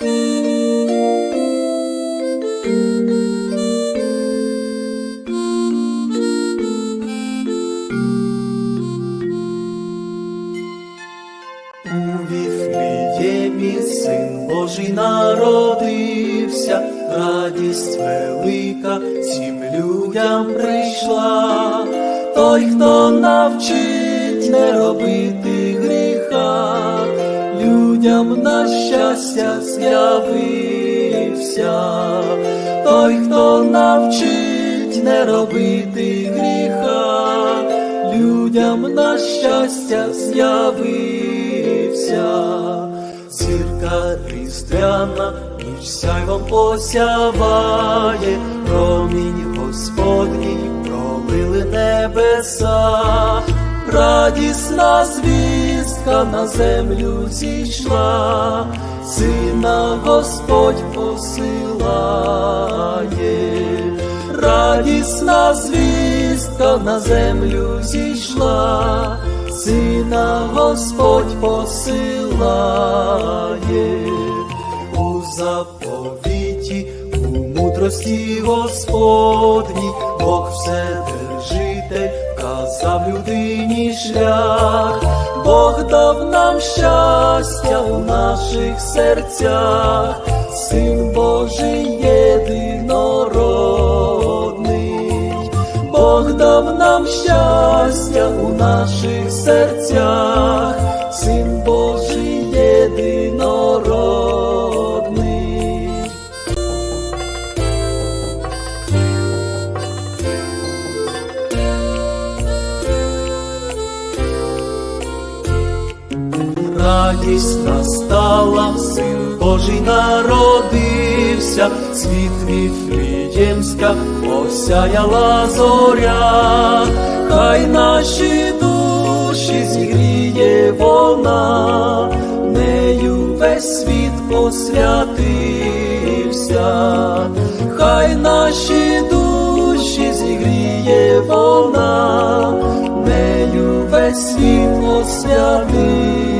Син Божий народився, радість велика всім людям прийшла, той, хто навчить не робити людям на щастя з'явився, той, хто навчить не робити гріха, людям на щастя з'явився. Зірка різдвяна, ніч сяйвом посяває, промінь Господній пробили небеса, радісна звістка на землю зійшла, сина Господь посилає, радісна звістка на землю зійшла, сина Господь посилає. У заповіті, у мудрості Господній, Бог все вседержитель казав людині шлях, дав нам щастя у наших серцях, Син Божий єдинородний, Бог дав нам щастя у наших серцях, Радість настала, син Божий народився, світ Віфліємська осяяла зоря, хай наші душі зігріє вона, нею весь світ посвятився, хай наші душі зігріє вона, нею весь світ освятився.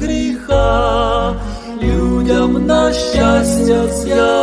гріха, людям на щастя з'явився.